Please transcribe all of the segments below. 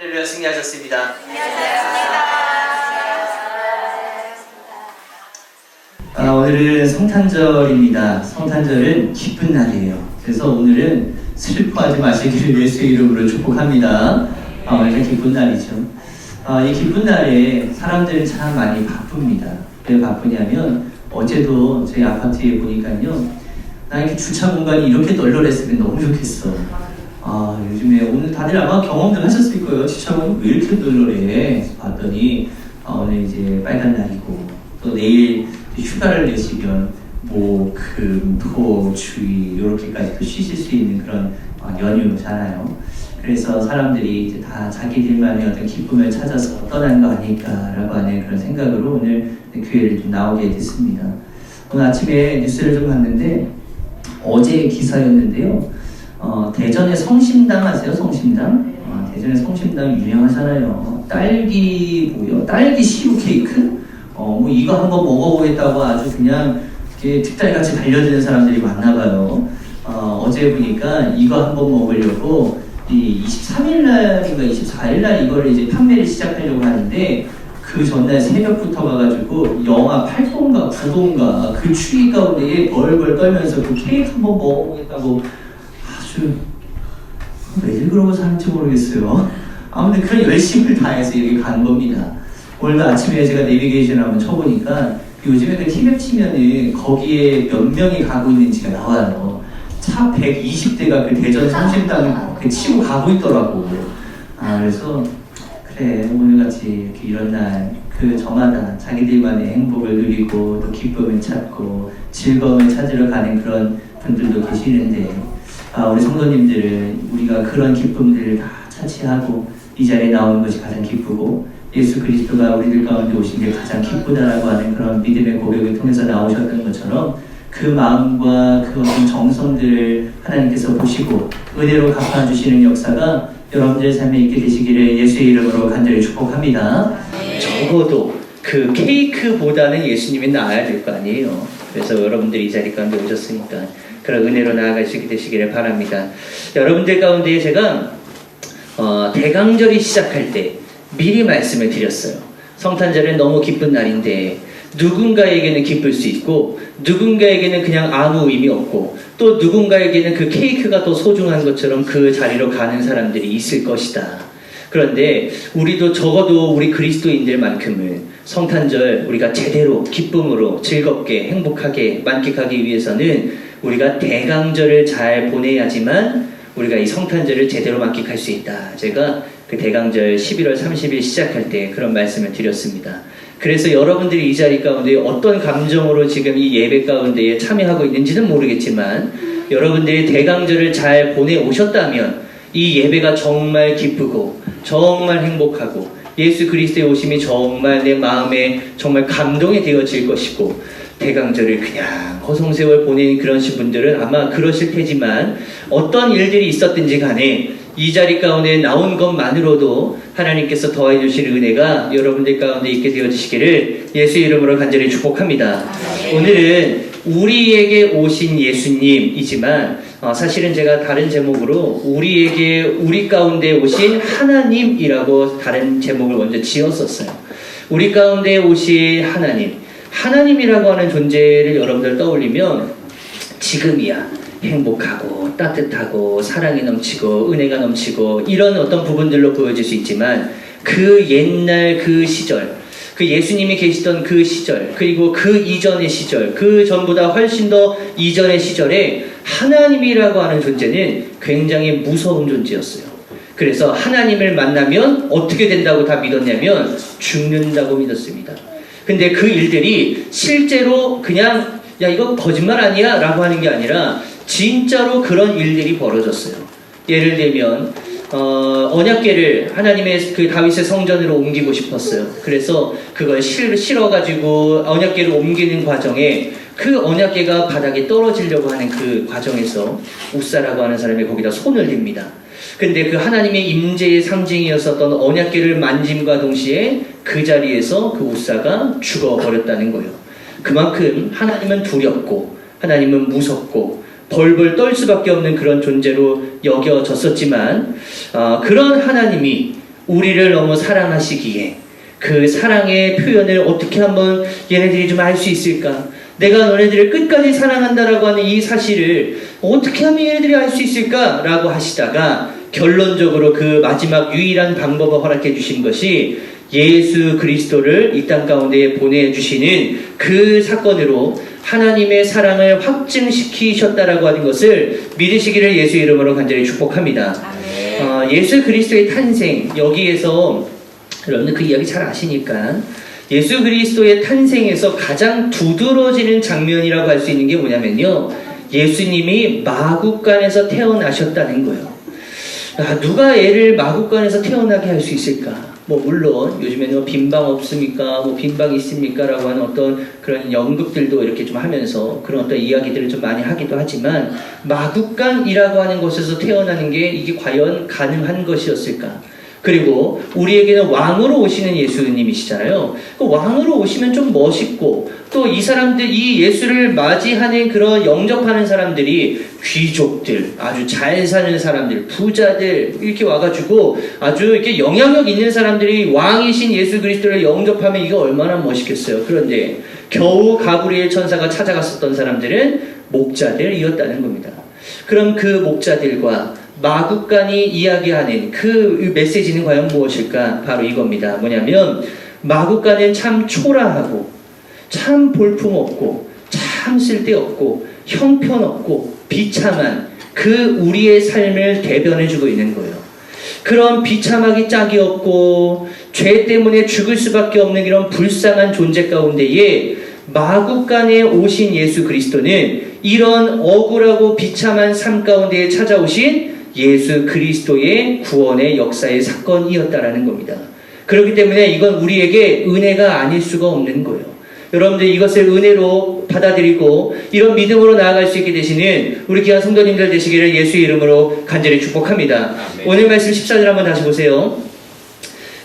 할렐루야 승리하셨습니다. 아, 오늘은 성탄절입니다. 성탄절은 기쁜 날이에요. 그래서 오늘은 슬퍼하지 마시기를 예수의 이름으로 축복합니다. 아, 오늘은 기쁜 날이죠. 아, 이 기쁜 날에 사람들은 참 많이 바쁩니다. 왜 바쁘냐면 어제도 저희 아파트에 보니까요. 나 이렇게 주차 공간이 이렇게 널널했으면 너무 좋겠어. 아, 요즘에 오늘 다들 아마 경험들 하셨을 거예요. 공간이 왜 이렇게 널널해? 봤더니 아, 오늘 이제 빨간 날이고 또 내일 휴가를 내시면 목, 금, 토, 주의 이렇게까지 또 쉬실 수 있는 그런 어, 연휴잖아요. 그래서 사람들이 이제 다 자기들만의 어떤 기쁨을 찾아서 떠난 거 아닐까라고 하는 그런 생각으로 오늘 교회를 좀 나오게 됐습니다. 오늘 아침에 뉴스를 좀 봤는데 어제 기사였는데요. 어, 대전의 성심당 아세요? 성심당? 어, 대전의 성심당 유명하잖아요. 딸기 뭐요? 딸기 시루 케이크? 어, 뭐 이거 한번 먹어보겠다고 아주 그냥 이렇게 특달같이 달려드는 사람들이 많나 봐요. 어, 어제 보니까 이거 한번 먹으려고 이 23일 날인가 24일 날 이거를 이제 판매를 시작하려고 하는데 그 전날 새벽부터 가가지고 영하 8도인가 9도인가 그 추위 가운데에 벌벌 떨면서 그 케이크 한번 먹어보겠다고 왜들 그러고 사는지 모르겠어요. 아무튼 그런 열심을 다해서 이렇게 간 겁니다. 오늘도 아침에 제가 내비게이션 한번 쳐보니까 요즘에 그 티맵 치면은 거기에 몇 명이 가고 있는지가 나와요. 차 120대가 그 대전 성심당 그 치고 가고 있더라고. 아, 그래서 그래, 오늘같이 이렇게 이런 날 그 저마다 자기들만의 행복을 누리고 또 기쁨을 찾고 즐거움을 찾으러 가는 그런 분들도 계시는데 아, 우리 성도님들은 우리가 그런 기쁨들을 다 차치하고 이 자리에 나오는 것이 가장 기쁘고 예수 그리스도가 우리들 가운데 오신 게 가장 기쁘다라고 하는 그런 믿음의 고백을 통해서 나오셨던 것처럼 그 마음과 그 어떤 정성들을 하나님께서 보시고 은혜로 갚아주시는 역사가 여러분들의 삶에 있게 되시기를 예수의 이름으로 간절히 축복합니다. 적어도 그 케이크보다는 예수님이 나아야 될 거 아니에요. 그래서 여러분들이 이 자리 가운데 오셨으니까 그런 은혜로 나아가시게 되시기를 바랍니다. 여러분들 가운데 제가 어, 대강절이 시작할 때 미리 말씀을 드렸어요. 성탄절은 너무 기쁜 날인데 누군가에게는 기쁠 수 있고 누군가에게는 그냥 아무 의미 없고 또 누군가에게는 그 케이크가 더 소중한 것처럼 그 자리로 가는 사람들이 있을 것이다. 그런데 우리도 적어도 우리 그리스도인들만큼은 성탄절 우리가 제대로 기쁨으로 즐겁게 행복하게 만끽하기 위해서는 우리가 대강절을 잘 보내야지만 우리가 이 성탄절을 제대로 만끽할 수 있다. 제가 그 대강절 11월 30일 시작할 때 그런 말씀을 드렸습니다. 그래서 여러분들이 이 자리 가운데 어떤 감정으로 지금 이 예배 가운데에 참여하고 있는지는 모르겠지만 여러분들이 대강절을 잘 보내 오셨다면 이 예배가 정말 기쁘고 정말 행복하고 예수 그리스도의 오심이 정말 내 마음에 정말 감동이 되어질 것이고 대강절을 그냥 허송세월 보내는 그런 분들은 아마 그러실 테지만 어떤 일들이 있었든지 간에 이 자리 가운데 나온 것만으로도 하나님께서 더해 주실 은혜가 여러분들 가운데 있게 되어지시기를 예수 이름으로 간절히 축복합니다. 오늘은 우리에게 오신 예수님이지만 어, 사실은 제가 다른 제목으로 우리에게 우리 가운데 오신 하나님이라고 다른 제목을 먼저 지었었어요. 우리 가운데 오신 하나님, 하나님이라고 하는 존재를 여러분들 떠올리면 지금이야 행복하고 따뜻하고 사랑이 넘치고 은혜가 넘치고 이런 어떤 부분들로 보여질 수 있지만 그 옛날 그 시절 그 예수님이 계시던 그 시절 그리고 그 이전의 시절 그 전보다 훨씬 더 이전의 시절에 하나님이라고 하는 존재는 굉장히 무서운 존재였어요. 그래서 하나님을 만나면 어떻게 된다고 다 믿었냐면 죽는다고 믿었습니다. 근데 그 일들이 실제로 그냥 야 이거 거짓말 아니야 라고 하는 게 아니라 진짜로 그런 일들이 벌어졌어요. 예를 들면 어, 언약계를 하나님의 그 다윗의 성전으로 옮기고 싶었어요. 그래서 그걸 실, 실어가지고 언약계를 옮기는 과정에 그 언약계가 바닥에 떨어지려고 하는 그 과정에서 우사라고 하는 사람이 거기다 손을 댑니다. 근데 그 하나님의 임재의 상징이었었던 언약계를 만짐과 동시에 그 자리에서 그 우사가 죽어버렸다는 거예요. 그만큼 하나님은 두렵고 하나님은 무섭고 벌벌 떨 수밖에 없는 그런 존재로 여겨졌었지만 어, 그런 하나님이 우리를 너무 사랑하시기에 그 사랑의 표현을 어떻게 한번 얘네들이 좀 알 수 있을까? 내가 너네들을 끝까지 사랑한다라고 하는 이 사실을 어떻게 하면 얘네들이 알 수 있을까라고 하시다가 결론적으로 그 마지막 유일한 방법을 허락해 주신 것이 예수 그리스도를 이 땅 가운데 보내주시는 그 사건으로 하나님의 사랑을 확증시키셨다라고 하는 것을 믿으시기를 예수 이름으로 간절히 축복합니다. 어, 예수 그리스도의 탄생 여기에서 여러분들 그 이야기 잘 아시니까 예수 그리스도의 탄생에서 가장 두드러지는 장면이라고 할 수 있는 게 뭐냐면요 예수님이 마국간에서 태어나셨다는 거예요. 아, 누가 애를 마국간에서 태어나게 할 수 있을까? 뭐 물론 요즘에는 뭐 빈방 없습니까? 뭐 빈방 있습니까?라고 하는 어떤 그런 연극들도 이렇게 좀 하면서 그런 어떤 이야기들을 좀 많이 하기도 하지만 마국간이라고 하는 곳에서 태어나는 게 이게 과연 가능한 것이었을까? 그리고 우리에게는 왕으로 오시는 예수님이시잖아요. 그 왕으로 오시면 좀 멋있고 또 이 사람들 이 예수를 맞이하는 그런 영접하는 사람들이 귀족들 아주 잘 사는 사람들 부자들 이렇게 와가지고 아주 이렇게 영향력 있는 사람들이 왕이신 예수 그리스도를 영접하면 이게 얼마나 멋있겠어요. 그런데 겨우 가브리엘 천사가 찾아갔었던 사람들은 목자들이었다는 겁니다. 그럼 그 목자들과 마국간이 이야기하는 그 메시지는 과연 무엇일까? 바로 이겁니다. 뭐냐면 마국간은 참 초라하고 참 볼품없고 참 쓸데없고 형편없고 비참한 그 우리의 삶을 대변해주고 있는 거예요. 그런 비참하기 짝이 없고 죄 때문에 죽을 수밖에 없는 이런 불쌍한 존재 가운데에 마국간에 오신 예수 그리스도는 이런 억울하고 비참한 삶 가운데에 찾아오신 예수 그리스도의 구원의 역사의 사건이었다라는 겁니다. 그렇기 때문에 이건 우리에게 은혜가 아닐 수가 없는 거예요. 여러분들 이것을 은혜로 받아들이고 이런 믿음으로 나아갈 수 있게 되시는 우리 귀한 성도님들 되시기를 예수 이름으로 간절히 축복합니다. 오늘 말씀 14절 한번 다시 보세요.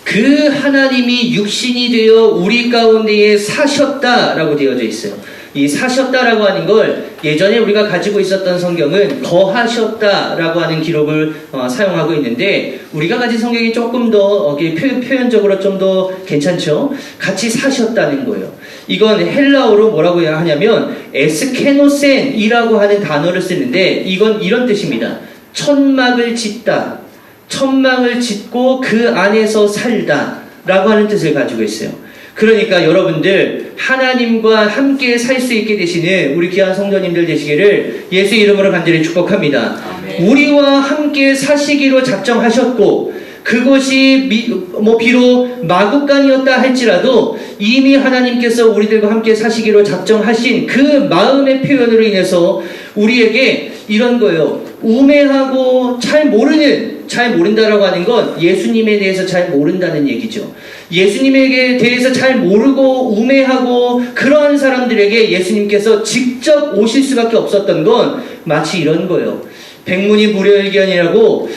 그 하나님이 육신이 되어 우리 가운데에 사셨다라고 되어져 있어요. 이 사셨다라고 하는 걸 예전에 우리가 가지고 있었던 성경은 거하셨다라고 하는 기록을 어, 사용하고 있는데 우리가 가진 성경이 조금 더 어, 표현적으로 좀 더 괜찮죠? 같이 사셨다는 거예요. 이건 헬라어로 뭐라고 하냐면 에스케노센이라고 하는 단어를 쓰는데 이건 이런 뜻입니다. 천막을 짓다. 천막을 짓고 그 안에서 살다. 라고 하는 뜻을 가지고 있어요. 그러니까 여러분들 하나님과 함께 살 수 있게 되시는 우리 귀한 성도님들 되시기를 예수 이름으로 간절히 축복합니다. 우리와 함께 사시기로 작정하셨고 그것이 미- 뭐 비록 마국간이었다 할지라도 이미 하나님께서 우리들과 함께 사시기로 작정하신 그 마음의 표현으로 인해서 우리에게 이런 거예요. 우매하고 잘 모르는 잘 모른다라고 하는 건 예수님에 대해서 잘 모른다는 얘기죠. 예수님에게 대해서 잘 모르고 우매하고 그러한 사람들에게 예수님께서 직접 오실 수밖에 없었던 건 마치 이런 거예요. 백문이 불여일견이라고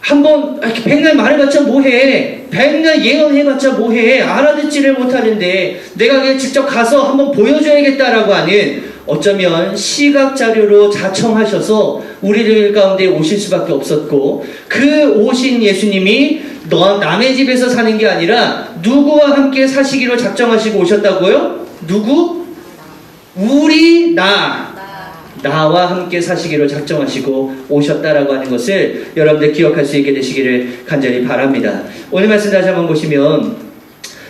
한번 백날 말해봤자 뭐해? 백날 예언해봤자 뭐해? 알아듣지를 못하는데 내가 그냥 직접 가서 한번 보여줘야겠다라고 하는 어쩌면 시각 자료로 자청하셔서 우리들 가운데 오실 수밖에 없었고 그 오신 예수님이 너 남의 집에서 사는 게 아니라 누구와 함께 사시기로 작정하시고 오셨다고요? 누구? 우리 나 나와 함께 사시기로 작정하시고 오셨다라고 하는 것을 여러분들 기억할 수 있게 되시기를 간절히 바랍니다. 오늘 말씀 다시 한번 보시면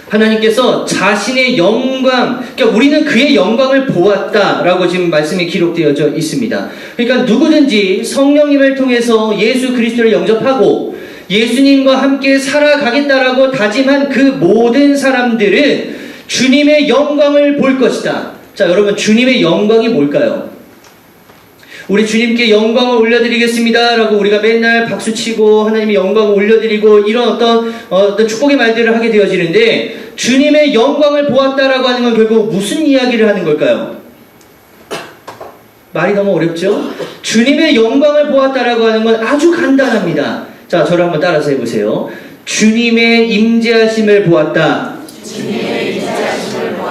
하나님께서 자신의 영광, 그러니까 우리는 그의 영광을 보았다라고 지금 말씀이 기록되어져 있습니다. 그러니까 누구든지 성령님을 통해서 예수 그리스도를 영접하고 예수님과 함께 살아가겠다라고 다짐한 그 모든 사람들은 주님의 영광을 볼 것이다. 자, 여러분, 주님의 영광이 뭘까요? 우리 주님께 영광을 올려드리겠습니다. 라고 우리가 맨날 박수치고 하나님의 영광을 올려드리고 이런 어떤, 어, 어떤 축복의 말들을 하게 되어지는데 주님의 영광을 보았다라고 하는 건 결국 무슨 이야기를 하는 걸까요? 말이 너무 어렵죠? 주님의 영광을 보았다라고 하는 건 아주 간단합니다. 자, 저를 한번 따라서 해보세요. 주님의 임재하심을 보았다.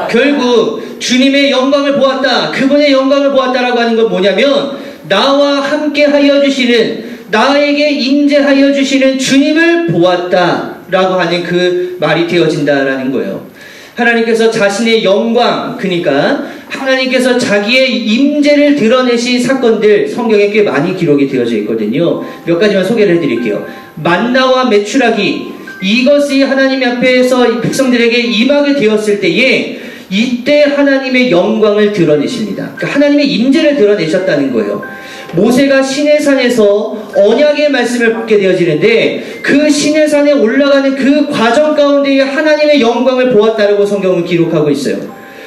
결국 주님의 영광을 보았다. 그분의 영광을 보았다라고 하는 건 뭐냐면 나와 함께 하여 주시는 나에게 임재하여 주시는 주님을 보았다. 라고 하는 그 말이 되어진다라는 거예요. 하나님께서 자신의 영광, 그러니까 하나님께서 자기의 임재를 드러내신 사건들 성경에 꽤 많이 기록이 되어져 있거든요. 몇 가지만 소개를 해드릴게요. 만나와 메추라기 이것이 하나님 앞에서 이 백성들에게 임하게 되었을 때에 이때 하나님의 영광을 드러내십니다. 그러니까 하나님의 임재를 드러내셨다는 거예요. 모세가 시내산에서 언약의 말씀을 받게 되어지는데 그 시내산에 올라가는 그 과정 가운데에 하나님의 영광을 보았다라고 성경은 기록하고 있어요.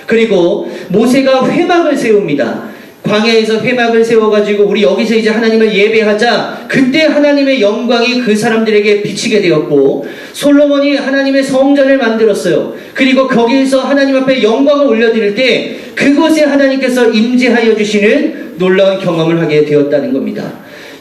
그리고 모세가 회막을 세웁니다. 광야에서 회막을 세워가지고 우리 여기서 이제 하나님을 예배하자 그때 하나님의 영광이 그 사람들에게 비치게 되었고 솔로몬이 하나님의 성전을 만들었어요. 그리고 거기에서 하나님 앞에 영광을 올려드릴 때 그곳에 하나님께서 임재하여 주시는 놀라운 경험을 하게 되었다는 겁니다.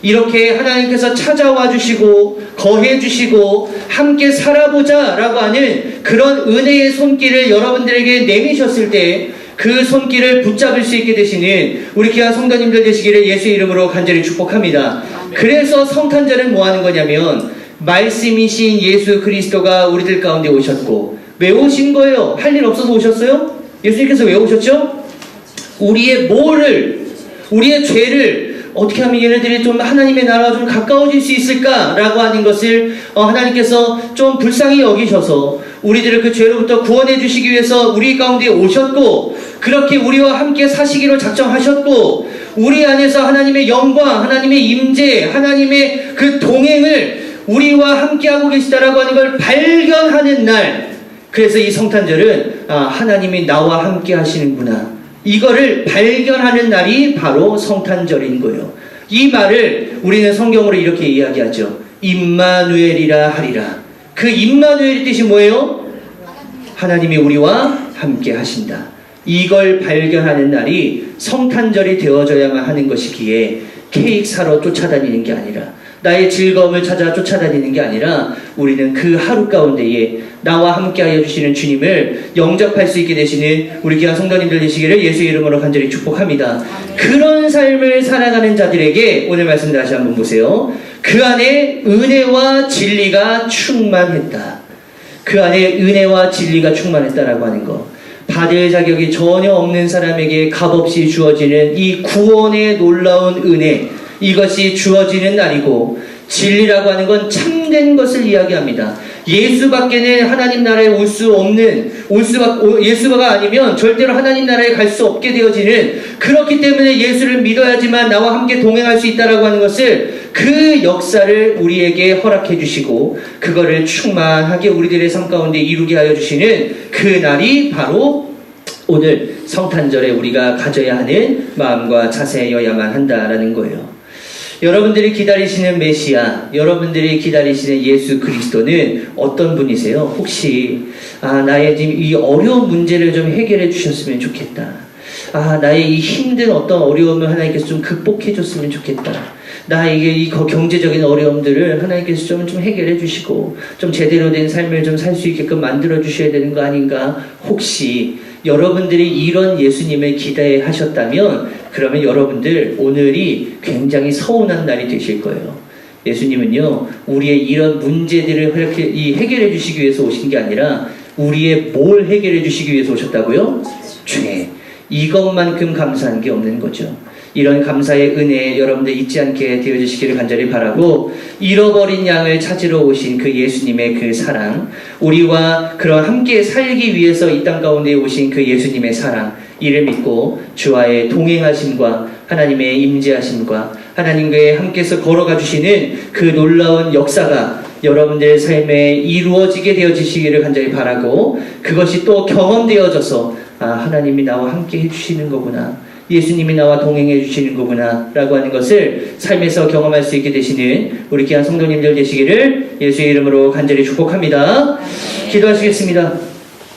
이렇게 하나님께서 찾아와 주시고 거해 주시고 함께 살아보자라고 하는 그런 은혜의 손길을 여러분들에게 내미셨을 때 그 손길을 붙잡을 수 있게 되시는 우리 귀한 성도님들 되시기를 예수 이름으로 간절히 축복합니다. 그래서 성탄절은 뭐 하는 거냐면 말씀이신 예수 그리스도가 우리들 가운데 오셨고 왜 오신 거예요? 할 일 없어서 오셨어요? 예수님께서 왜 오셨죠? 우리의 뭐를 우리의 죄를 어떻게 하면 얘네들이 좀 하나님의 나라와 좀 가까워질 수 있을까라고 하는 것을 어, 하나님께서 좀 불쌍히 여기셔서 우리들을 그 죄로부터 구원해 주시기 위해서 우리 가운데 오셨고 그렇게 우리와 함께 사시기로 작정하셨고 우리 안에서 하나님의 영광, 하나님의 임재, 하나님의 그 동행을 우리와 함께하고 계시다라고 하는 걸 발견하는 날 그래서 이 성탄절은 아, 하나님이 나와 함께 하시는구나. 이거를 발견하는 날이 바로 성탄절인 거예요. 이 말을 우리는 성경으로 이렇게 이야기하죠. 임마누엘이라 하리라. 그 임마누엘의 뜻이 뭐예요? 하나님이 우리와 함께 하신다. 이걸 발견하는 날이 성탄절이 되어져야만 하는 것이기에 케이크 사러 쫓아다니는 게 아니라 나의 즐거움을 찾아 쫓아다니는 게 아니라 우리는 그 하루 가운데에 나와 함께하여 주시는 주님을 영접할 수 있게 되시는 우리 귀한 성도님들 되시기를 예수 이름으로 간절히 축복합니다. 그런 삶을 살아가는 자들에게 오늘 말씀 다시 한번 보세요. 그 안에 은혜와 진리가 충만했다. 그 안에 은혜와 진리가 충만했다라고 하는 것. 받을 자격이 전혀 없는 사람에게 값없이 주어지는 이 구원의 놀라운 은혜. 이것이 주어지는 날이고 진리라고 하는 건 참된 것을 이야기합니다. 예수밖에는 하나님 나라에 올 수 없는 올 오- 예수가 아니면 절대로 하나님 나라에 갈 수 없게 되어지는 그렇기 때문에 예수를 믿어야지만 나와 함께 동행할 수 있다라고 하는 것을 그 역사를 우리에게 허락해 주시고 그거를 충만하게 우리들의 삶 가운데 이루게 하여 주시는 그 날이 바로 오늘 성탄절에 우리가 가져야 하는 마음과 자세여야만 한다라는 거예요. 여러분들이 기다리시는 메시아, 여러분들이 기다리시는 예수 그리스도는 어떤 분이세요? 혹시 아 나의 지금 이 어려운 문제를 좀 해결해 주셨으면 좋겠다. 아 나의 이 힘든 어떤 어려움을 하나님께서 좀 극복해 줬으면 좋겠다. 나에게 이 거- 경제적인 어려움들을 하나님께서 좀, 좀 해결해 주시고 좀 제대로 된 삶을 좀 살 수 있게끔 만들어 주셔야 되는 거 아닌가? 혹시 여러분들이 이런 예수님을 기대하셨다면 그러면 여러분들 오늘이 굉장히 서운한 날이 되실 거예요. 예수님은요, 우리의 이런 문제들을 이렇게 이 해결해 주시기 위해서 오신 게 아니라 우리의 뭘 해결해 주시기 위해서 오셨다고요? 죄. 이것만큼 감사한 게 없는 거죠. 이런 감사의 은혜 여러분들 잊지 않게 되어주시기를 간절히 바라고 잃어버린 양을 찾으러 오신 그 예수님의 그 사랑 우리와 그런 함께 살기 위해서 이 땅 가운데 오신 그 예수님의 사랑 이를 믿고 주와의 동행하심과 하나님의 임재하심과 하나님과의 함께서 걸어가 주시는 그 놀라운 역사가 여러분들의 삶에 이루어지게 되어지시기를 간절히 바라고 그것이 또 경험되어져서 아 하나님이 나와 함께 해주시는 거구나 예수님이 나와 동행해 주시는 거구나 라고 하는 것을 삶에서 경험할 수 있게 되시는 우리 귀한 성도님들 되시기를 예수의 이름으로 간절히 축복합니다. 기도하시겠습니다